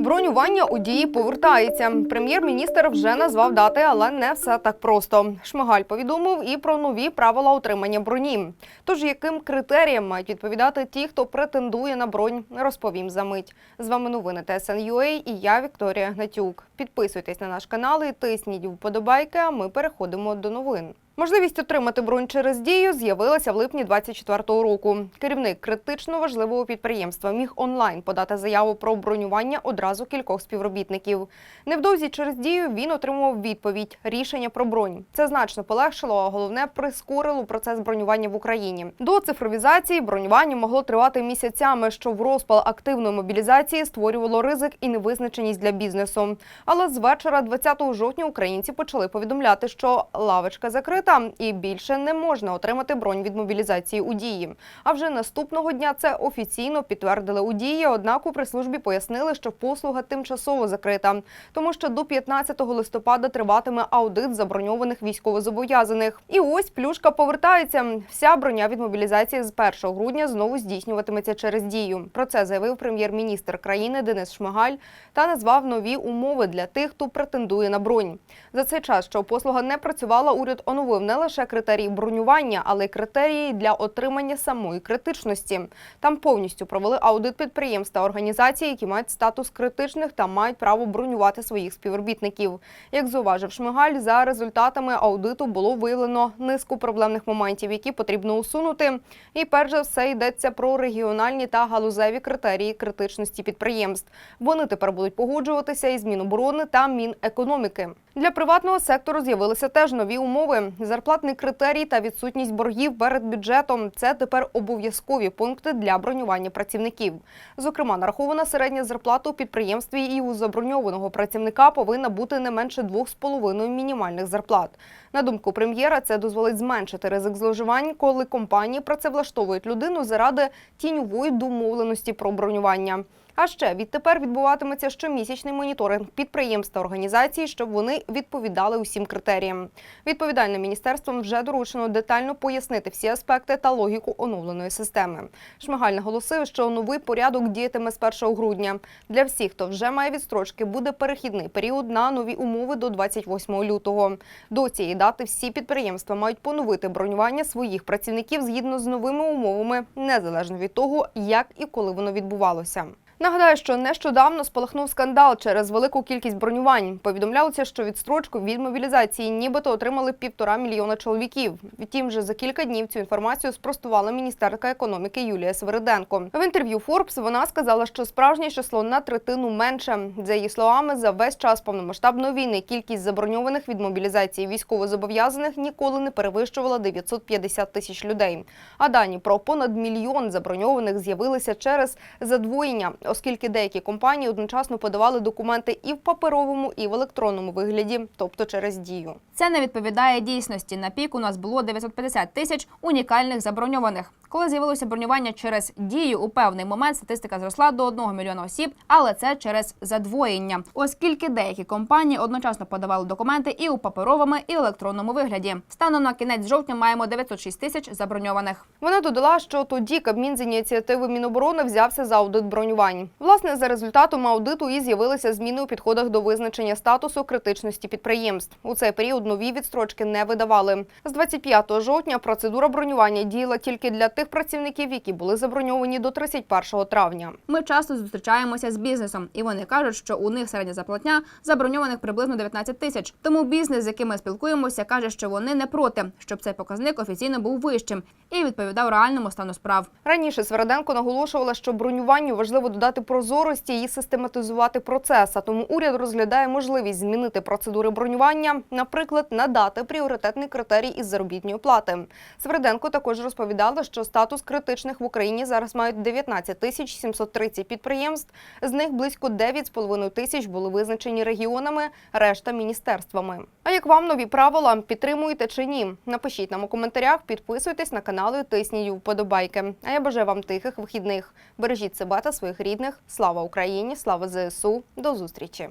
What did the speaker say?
Бронювання у дії повертається. Прем'єр-міністр вже назвав дати, але не все так просто. Шмигаль повідомив і про нові правила отримання броні. Тож яким критеріям мають відповідати ті, хто претендує на бронь, розповім за мить. З вами новини ТСНЮА і я Вікторія Гнатюк. Підписуйтесь на наш канал і тисніть вподобайки. А ми переходимо до новин. Можливість отримати бронь через дію з'явилася в липні 2024 року. Керівник критично важливого підприємства міг онлайн подати заяву про бронювання одразу кількох співробітників. Невдовзі через дію він отримував відповідь рішення про бронь. Це значно полегшило, а головне прискорило процес бронювання в Україні. До цифровізації бронювання могло тривати місяцями, що в розпал активної мобілізації створювало ризик і невизначеність для бізнесу. Але з вечора 20 жовтня українці почали повідомляти, що лавочка закрита і більше не можна отримати бронь від мобілізації у дії. А вже наступного дня це офіційно підтвердили у дії. Однак у прес-службі пояснили, що послуга тимчасово закрита, тому що до 15 листопада триватиме аудит заброньованих військовозобов'язаних. І ось плюшка повертається. Вся броня від мобілізації з 1 грудня знову здійснюватиметься через дію. Про це заявив прем'єр-міністр країни Денис Шмигаль та назвав нові умови для тих, хто претендує на бронь. За цей час, що послуга не працювала, уряд оновив не лише критерії бронювання, але й критерії для отримання самої критичності. Там повністю провели аудит підприємств та організацій, які мають статус критичних та мають право бронювати своїх співробітників. Як зауважив Шмигаль, за результатами аудиту було виявлено низку проблемних моментів, які потрібно усунути. І перш за все йдеться про регіональні та галузеві критерії критичності підприємств. Вони тепер будуть погоджуватися із Міноборони та Мінекономіки. Для приватного сектору з'явилися теж нові умови: зарплатний критерій та відсутність боргів перед бюджетом. Це тепер обов'язкові пункти для бронювання працівників. Зокрема, нарахована середня зарплата у підприємстві і у заброньованого працівника повинна бути не менше 2,5 мінімальних зарплат. На думку прем'єра, це дозволить зменшити ризик зловживань, коли компанії працевлаштовують людину заради тіньової домовленості про бронювання. А ще відтепер відбуватиметься щомісячний моніторинг підприємств та організацій, щоб вони відповідали усім критеріям. Відповідальним міністерством вже доручено детально пояснити всі аспекти та логіку оновленої системи. Шмигаль наголосив, що новий порядок діятиме з 1 грудня. Для всіх, хто вже має відстрочки, буде перехідний період на нові умови до 28 лютого. До цієї дати всі підприємства мають поновити бронювання своїх працівників згідно з новими умовами, незалежно від того, як і коли воно відбувалося. Нагадаю, що нещодавно спалахнув скандал через велику кількість бронювань. Повідомлялося, що відстрочку від мобілізації нібито отримали півтора мільйона чоловіків. Втім, вже за кілька днів цю інформацію спростувала міністерка економіки Юлія Свериденко. В інтерв'ю Forbes вона сказала, що справжнє число на третину менше. За її словами, за весь час повномасштабної війни кількість заброньованих від мобілізації військовозобов'язаних ніколи не перевищувала 950 тисяч людей. А дані про понад мільйон заброньованих з'явилися через задвоєння оскільки деякі компанії одночасно подавали документи і в паперовому, і в електронному вигляді, тобто через дію. Це не відповідає дійсності. На пік у нас було 950 тисяч унікальних заброньованих. Коли з'явилося бронювання через дію, у певний момент статистика зросла до 1 мільйона осіб, але це через задвоєння, оскільки деякі компанії одночасно подавали документи і у паперовому, і електронному вигляді. Станом на кінець жовтня маємо 906 тисяч заброньованих. Вона додала, що тоді Кабмін з ініціативи Міноборони взявся за аудит бронювань. Власне, за результатом аудиту і з'явилися зміни у підходах до визначення статусу критичності підприємств. У цей період нові відстрочки не видавали. З 25 жовтня процедура бронювання діяла тільки для тих працівників, які були заброньовані до 31 травня. Ми часто зустрічаємося з бізнесом, і вони кажуть, що у них середня зарплатня заброньованих приблизно 19 тисяч. Тому бізнес, з яким ми спілкуємося, каже, що вони не проти, щоб цей показник офіційно був вищим і відповідав реальному стану справ. Раніше Свериденко наголошувала, що бронюванню важливо додати прозорості і систематизувати процес. А тому уряд розглядає можливість змінити процедури бронювання, наприклад, надати пріоритетний критерій із заробітної плати. Свериденко також розповідала, що статус критичних в Україні зараз мають 19 тисяч 730 підприємств. З них близько 9,5 тисяч були визначені регіонами, решта міністерствами. А як вам нові правила підтримуєте чи ні? Напишіть нам у коментарях, підписуйтесь на канал і тисніть вподобайки. А я бажаю вам тихих вихідних. Бережіть себе та своїх рідних. Слава Україні! Слава ЗСУ! До зустрічі!